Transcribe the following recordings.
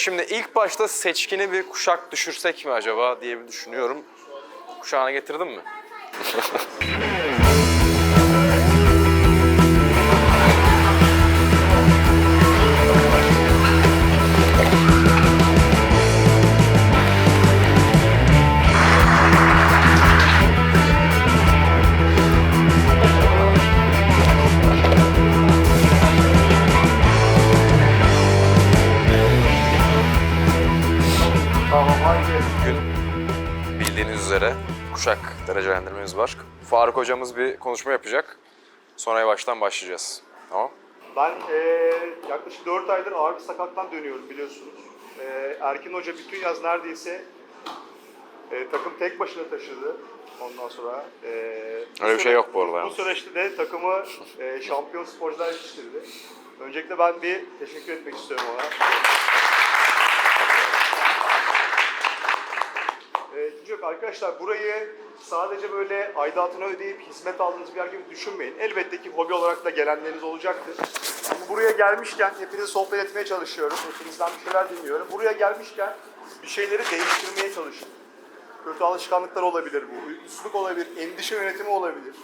Şimdi ilk başta seçkini bir kuşak düşürsek mi acaba diye bir düşünüyorum. Kuşağını getirdin mi? üzere kuşak derecelendirmemiz var. Faruk hocamız bir konuşma yapacak. Sonra yavaştan başlayacağız. Tamam? Ben eee yaklaşık 4 aydır ağır bir sakattan dönüyorum biliyorsunuz. Eee Erkin Hoca bütün yaz neredeyse eee, takım tek başına taşıdı. Ondan sonra eee, bu Öyle bir şey süre- yok bu arada Bu yalnız. süreçte de takımı eee, şampiyon sporcular yetiştirdi. Öncelikle ben bir teşekkür etmek istiyorum ona. İkinci yok arkadaşlar burayı sadece böyle aidatını ödeyip hizmet aldığınız bir yer gibi düşünmeyin. Elbette ki hobi olarak da gelenleriniz olacaktır. Ama buraya gelmişken hepinizi sohbet etmeye çalışıyorum. Hepinizden bir şeyler dinliyorum. Buraya gelmişken bir şeyleri değiştirmeye çalışın. Kötü alışkanlıklar olabilir bu, uykusuzluk olabilir, endişe yönetimi olabilir.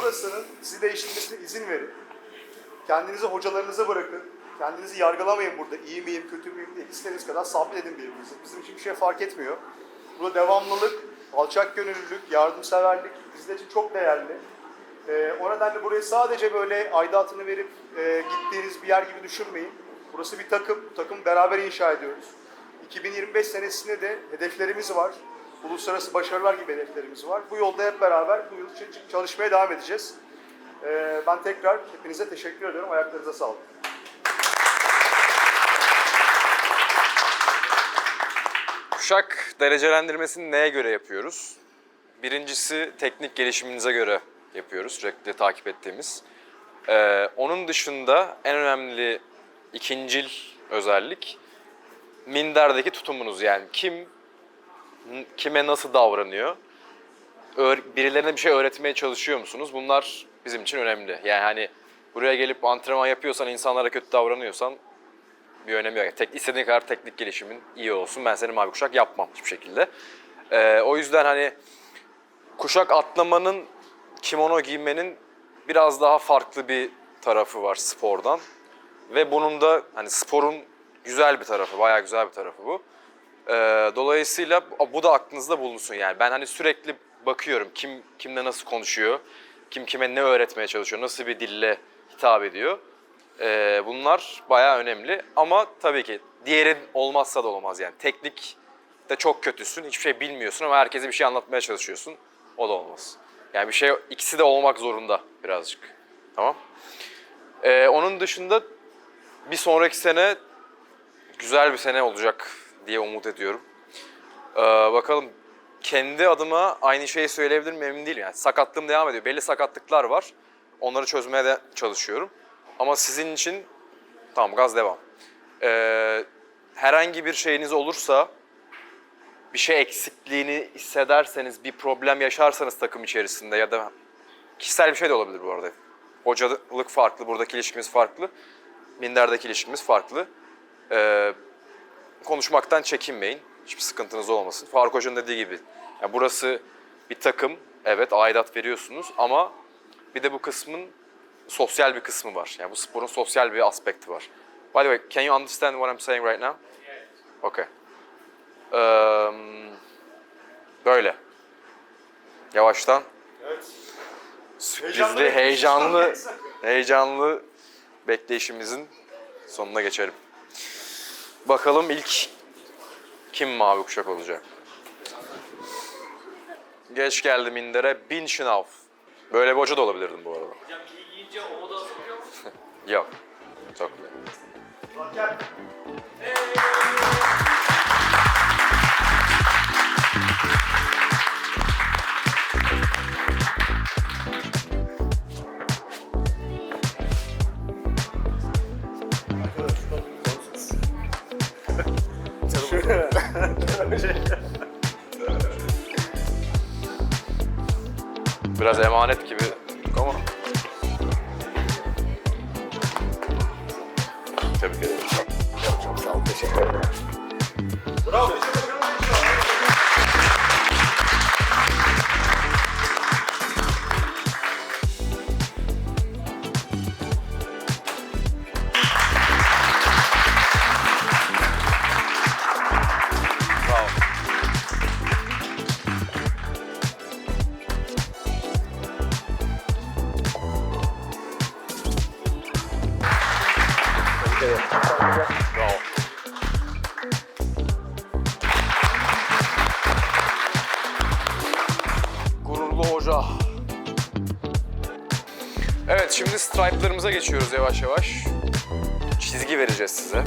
Burasının sizi değiştirmesine izin verin. Kendinizi hocalarınıza bırakın. Kendinizi yargılamayın burada. İyi miyim, kötü müyüm diye. İstediğiniz kadar sabredin birbirinize. Bizim için bir şey fark etmiyor. Burada devamlılık, alçak gönüllülük, yardımseverlik bizler için çok değerli. Ee, o nedenle burayı sadece böyle aidatını verip e, gittiğiniz bir yer gibi düşünmeyin. Burası bir takım. Takım beraber inşa ediyoruz. 2025 senesinde de hedeflerimiz var. Uluslararası başarılar gibi hedeflerimiz var. Bu yolda hep beraber bu yıl için çalışmaya devam edeceğiz. Ee, ben tekrar hepinize teşekkür ediyorum. Ayaklarınıza sağlık. Kuşak derecelendirmesini neye göre yapıyoruz? Birincisi teknik gelişiminize göre yapıyoruz. Sürekli takip ettiğimiz. Ee, onun dışında en önemli ikincil özellik minderdeki tutumunuz. Yani kim kime nasıl davranıyor? Birilerine bir şey öğretmeye çalışıyor musunuz? Bunlar bizim için önemli. Yani hani buraya gelip antrenman yapıyorsan, insanlara kötü davranıyorsan bir önemi yok. Tek, istediğin kadar teknik gelişimin iyi olsun. Ben seni mavi kuşak yapmam hiçbir şekilde. Ee, o yüzden hani kuşak atlamanın, kimono giymenin biraz daha farklı bir tarafı var spordan. Ve bunun da hani sporun güzel bir tarafı, bayağı güzel bir tarafı bu. Ee, dolayısıyla bu- da aklınızda bulunsun yani. Ben hani sürekli bakıyorum kim kimle nasıl konuşuyor, kim kime ne öğretmeye çalışıyor, nasıl bir dille hitap ediyor. Ee, bunlar bayağı önemli ama tabii ki diğeri olmazsa da olmaz yani. Teknik de çok kötüsün, hiçbir şey bilmiyorsun ama herkese bir şey anlatmaya çalışıyorsun. O da olmaz. Yani bir şey ikisi de olmak zorunda birazcık. Tamam? Ee, onun dışında bir sonraki sene güzel bir sene olacak diye umut ediyorum. Ee, bakalım kendi adıma aynı şeyi söyleyebilir miyim emin değilim. Yani sakatlığım devam ediyor. Belli sakatlıklar var. Onları çözmeye de çalışıyorum. Ama sizin için tamam gaz devam. Ee, herhangi bir şeyiniz olursa bir şey eksikliğini hissederseniz, bir problem yaşarsanız takım içerisinde ya da kişisel bir şey de olabilir bu arada. Hocalık farklı, buradaki ilişkimiz farklı. Minder'deki ilişkimiz farklı. Ee, konuşmaktan çekinmeyin. Hiçbir sıkıntınız olmasın. Faruk Hoca'nın dediği gibi. yani burası bir takım. Evet aidat veriyorsunuz ama bir de bu kısmın sosyal bir kısmı var. Yani bu sporun sosyal bir aspekti var. By the way, can you understand what I'm saying right now? Okay. Um, böyle. Yavaştan Evet. sürprizli, heyecanlı, heyecanlı bekleyişimizin sonuna geçelim. Bakalım ilk kim mavi kuşak olacak? Geç geldim Minder'e. Bin şınav. Böyle bir hoca da olabilirdim bu arada. O da asılıyor mu? Yok. Çok iyi. Biraz emanet gibi geçiyoruz yavaş yavaş. Çizgi vereceğiz size.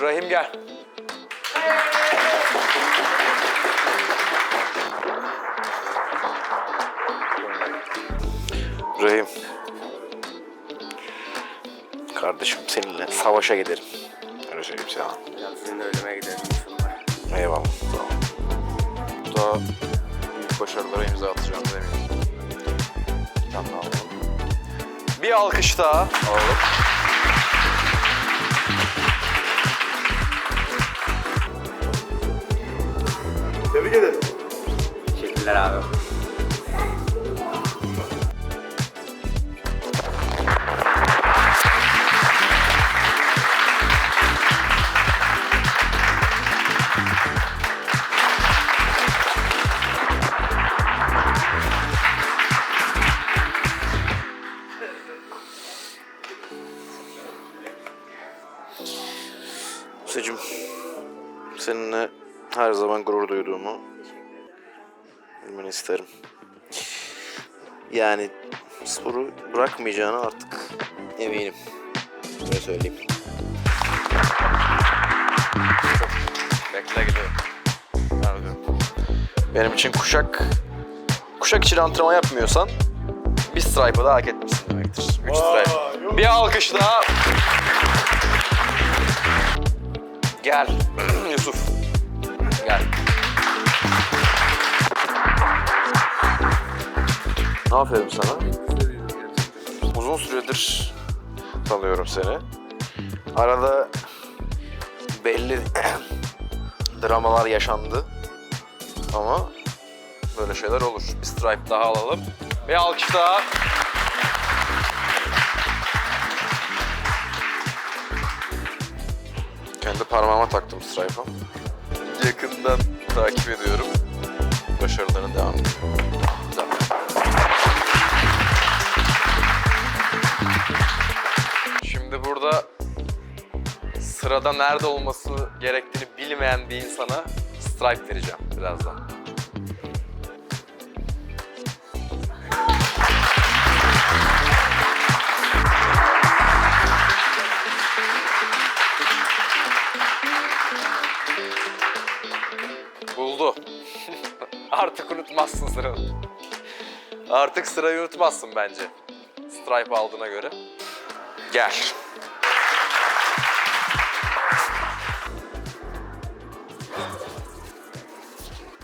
Rahim gel. Rahim. Kardeşim seninle savaşa giderim. Öyle söyleyeyim sana. Sizinle ölüme inşallah. Eyvallah. Tamam. Daha büyük başarılara imza atacağımız eminim. Tamam. Bir alkış daha alalım. Tebrik ederim. Teşekkürler abi. Buse'cim, seninle her zaman gurur duyduğumu bilmeni isterim. Yani sporu bırakmayacağını artık eminim. Böyle söyleyeyim. Bekle. Anladım. Benim için kuşak, kuşak için antrenman yapmıyorsan bir stripe'ı da hak etmişsin demektir. Üç stripe. Bir alkış daha. Gel Yusuf. Gel. Aferin sana. Uzun süredir tanıyorum seni. Arada belli dramalar yaşandı. Ama böyle şeyler olur. Bir stripe daha alalım. Bir alkış daha. Kendi parmağıma taktım stripe'ı. Yakından takip ediyorum. Başarıların devam ediyor. Güzel. Şimdi burada sırada nerede olması gerektiğini bilmeyen bir insana stripe vereceğim birazdan. Unutmazsın sıranı. Artık sırayı unutmazsın bence. Stripe aldığına göre. Gel.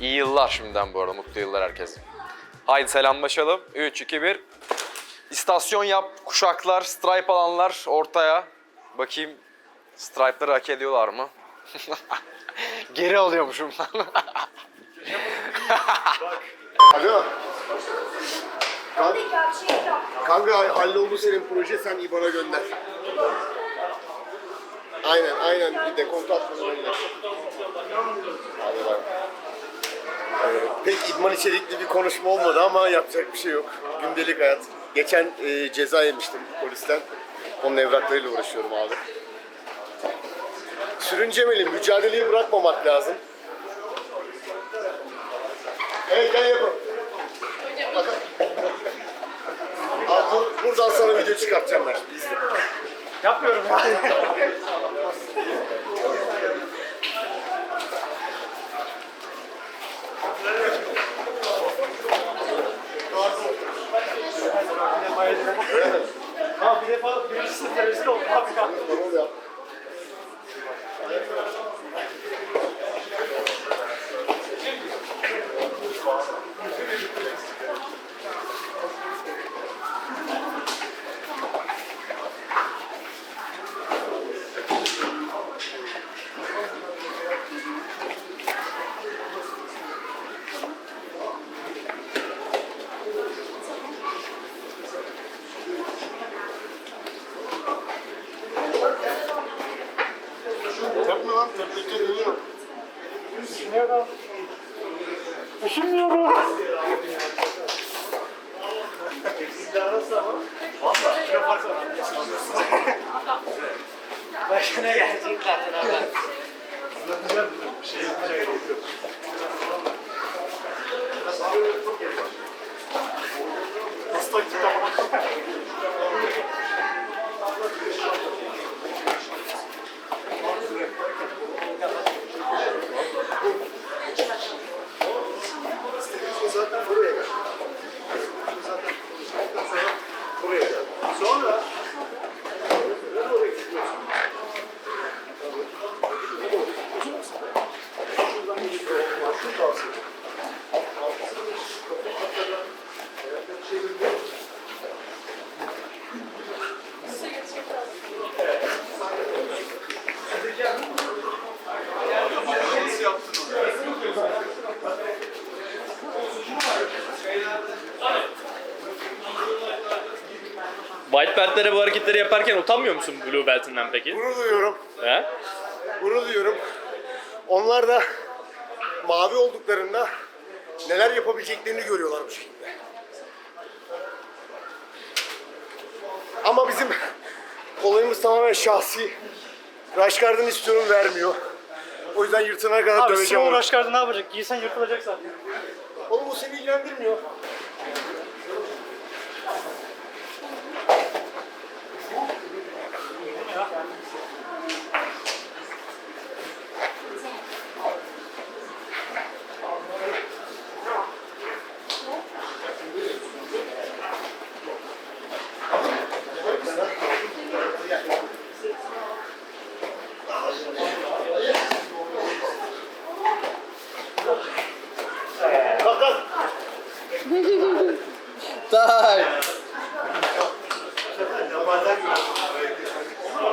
İyi yıllar şimdiden bu arada. Mutlu yıllar herkese. Haydi selamlaşalım. 3, 2, 1. İstasyon yap. Kuşaklar, stripe alanlar ortaya. Bakayım stripe'ları hak ediyorlar mı? Geri alıyormuşum. Alo. Kan- Kanka halloldu senin proje sen İBAN'a gönder. Aynen aynen bir dekontu at bunu gönder. Hadi bak. Ee, pek idman içerikli bir konuşma olmadı ama yapacak bir şey yok. Gündelik hayat. Geçen e, ceza yemiştim polisten. Onun evraklarıyla uğraşıyorum abi. Sürüncemeli, mücadeleyi bırakmamak lazım. Evet gel yapalım. Bakın. Al, bu- buradan sana video çıkartacağım ben izle. Yapmıyorum ya. Ha bir defa birincisi terörist oldu abi ya. Tamam ya. Beltlere bu hareketleri yaparken utanmıyor musun blue beltinden peki? Gurur duyuyorum. He? Gurur duyuyorum. Onlar da mavi olduklarında neler yapabileceklerini görüyorlar bu şekilde. Ama bizim olayımız tamamen şahsi. Raşgard'ın istiyorum vermiyor. O yüzden yırtına kadar Abi döveceğim Simon onu. Raşkar'da ne yapacak? Giysen yırtılacak zaten. Oğlum o seni ilgilendirmiyor.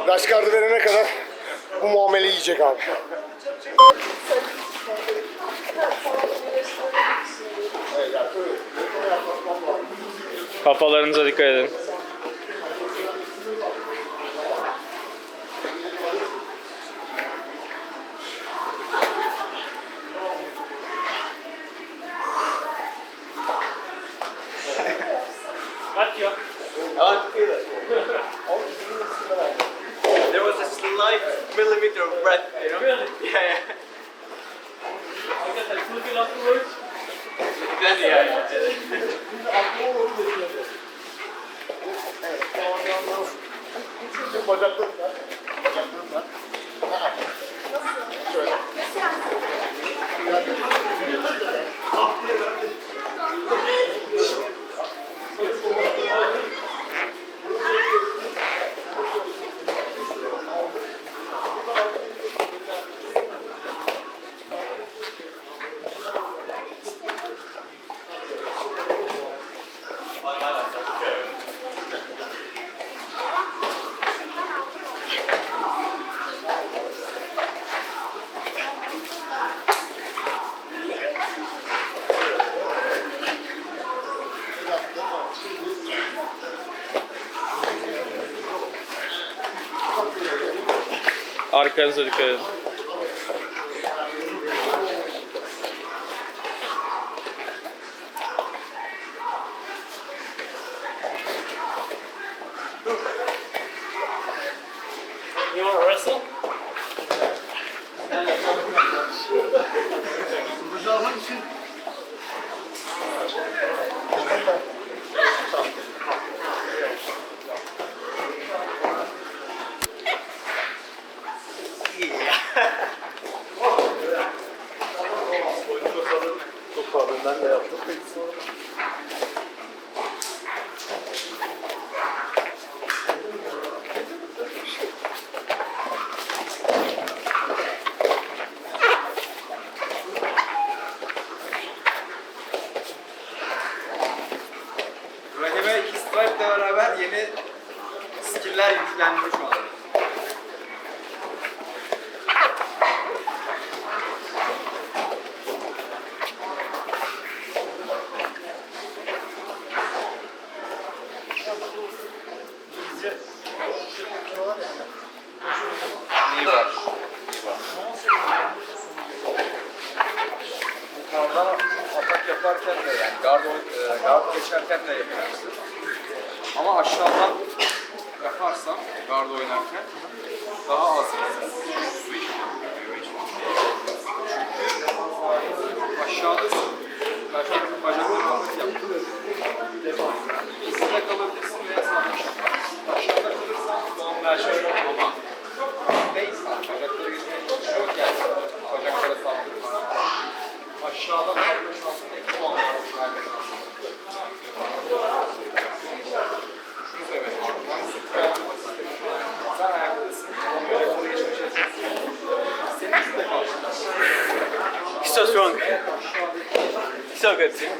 Raşgard'ı verene kadar bu muameleyi yiyecek abi. Kafalarınıza dikkat edin. Arkanıza dikkat Teşekkürler yüklenmiş. 小的。Good.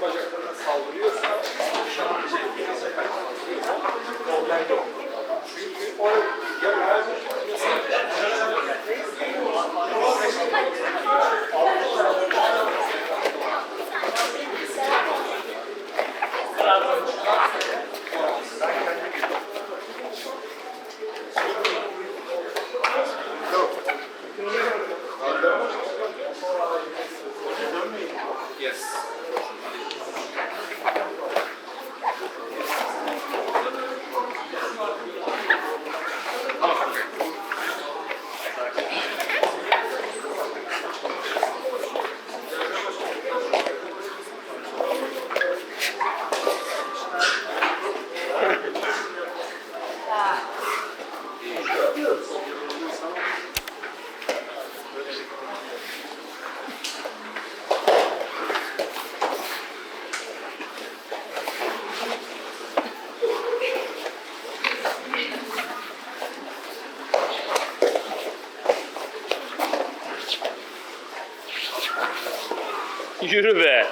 Yürü be.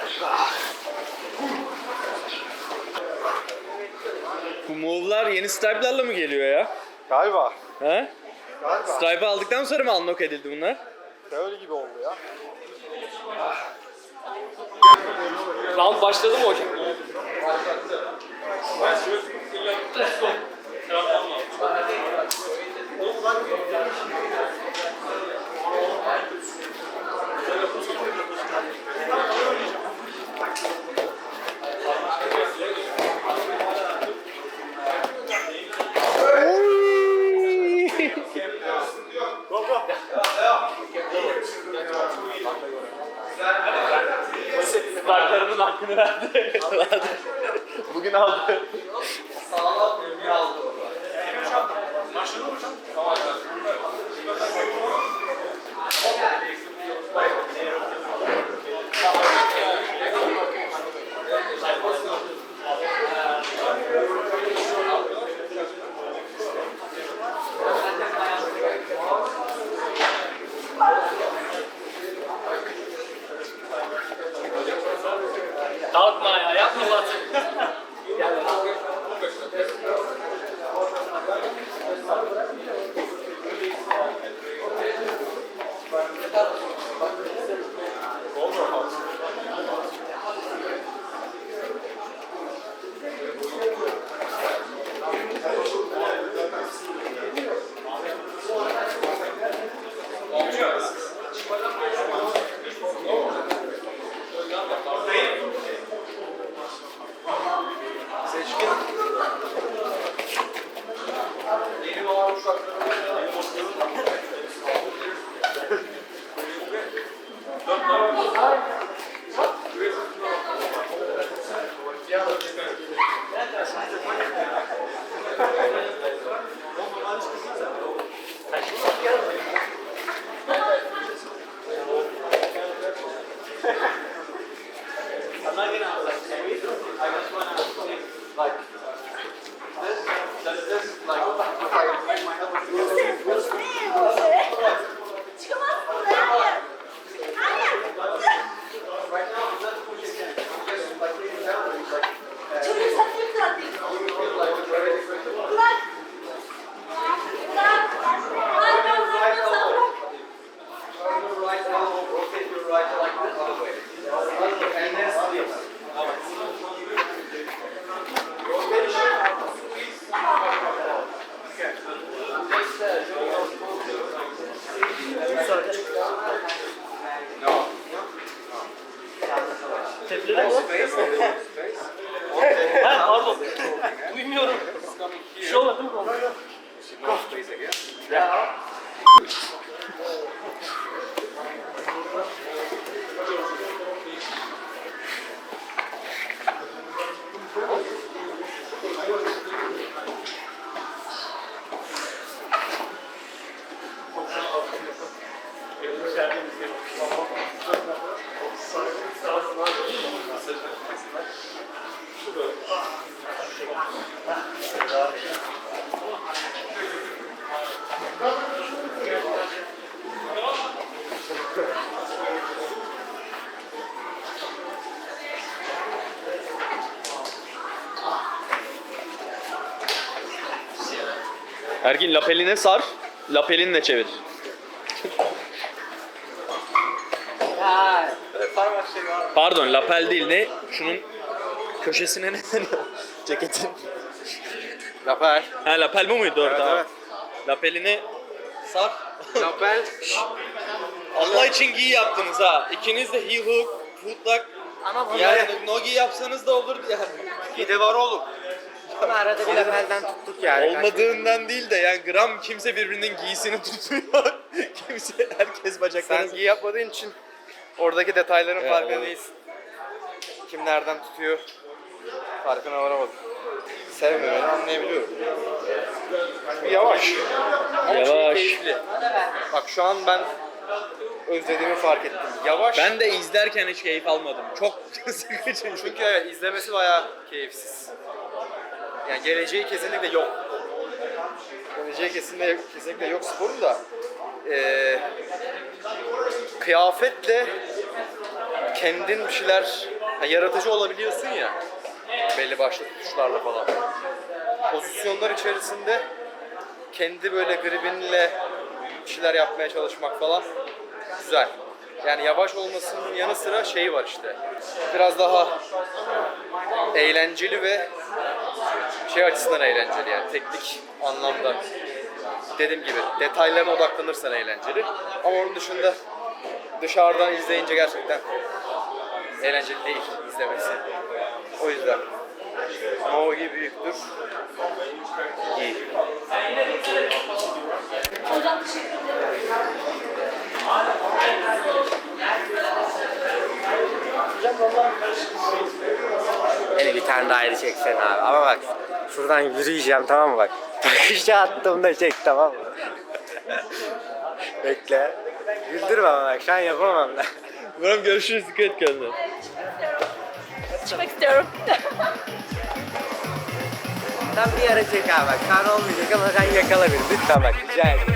Bu movlar yeni stripe'larla mı geliyor ya? Galiba. He? Galiba. Stripe aldıktan sonra mı unlock edildi bunlar? Teori gibi oldu ya. Round başladı mı hocam? Başladı. Ergin lapeline sar, lapelinle çevir. Pardon lapel değil ne? Şunun köşesine ne deniyor? Ceketin. Lapel. Ha lapel bu muydu? Doğru tamam. evet. Lapelini sar. Lapel. Allah için giy yaptınız ha. İkiniz de heel hook, footlock. Yani nogi yapsanız da olurdu yani. Gide var oğlum. Ama arada bir lapelden tuttuk yani. Olmadığından değil de yani gram kimse birbirinin giysini tutmuyor. kimse herkes bacaklarını Sen iyi yapmadığın için oradaki detayların Evet, farkında evet. değilsin. Kim nereden tutuyor farkına varamadım. Sevmemeni anlayabiliyorum. Yavaş. Ama Yavaş. keyifli. Bak şu an ben özlediğimi fark ettim. Yavaş. Ben de izlerken hiç keyif almadım. Çok sıkıcı. Çünkü evet izlemesi bayağı keyifsiz. Yani geleceği kesinlikle yok. Geleceği kesinlikle, kesinlikle yok sporun da. Ee, kıyafetle kendin bir şeyler ha, yaratıcı olabiliyorsun ya belli başlı tutuşlarla falan. Pozisyonlar içerisinde kendi böyle gribinle bir şeyler yapmaya çalışmak falan güzel. Yani yavaş olmasının yanı sıra şeyi var işte. Biraz daha eğlenceli ve şey açısından eğlenceli yani teknik anlamda. Dediğim gibi detaylarına odaklanırsan eğlenceli. Ama onun dışında dışarıdan izleyince gerçekten eğlenceli değil izlemesi. O yüzden Mogi büyüktür. İyi. Beni bir tane daha ayrı çeksen abi. Ama bak şuradan yürüyeceğim tamam mı bak. Takışa attığımda çek tamam mı? Bekle. Güldürme ama bak şu an yapamam da. Umarım görüşürüz. Dikkat et kendine. Çıkmak istiyorum. Tam bir ara çek abi bak. Şu an olmayacak ama sen yakala beni lütfen bak rica ederim.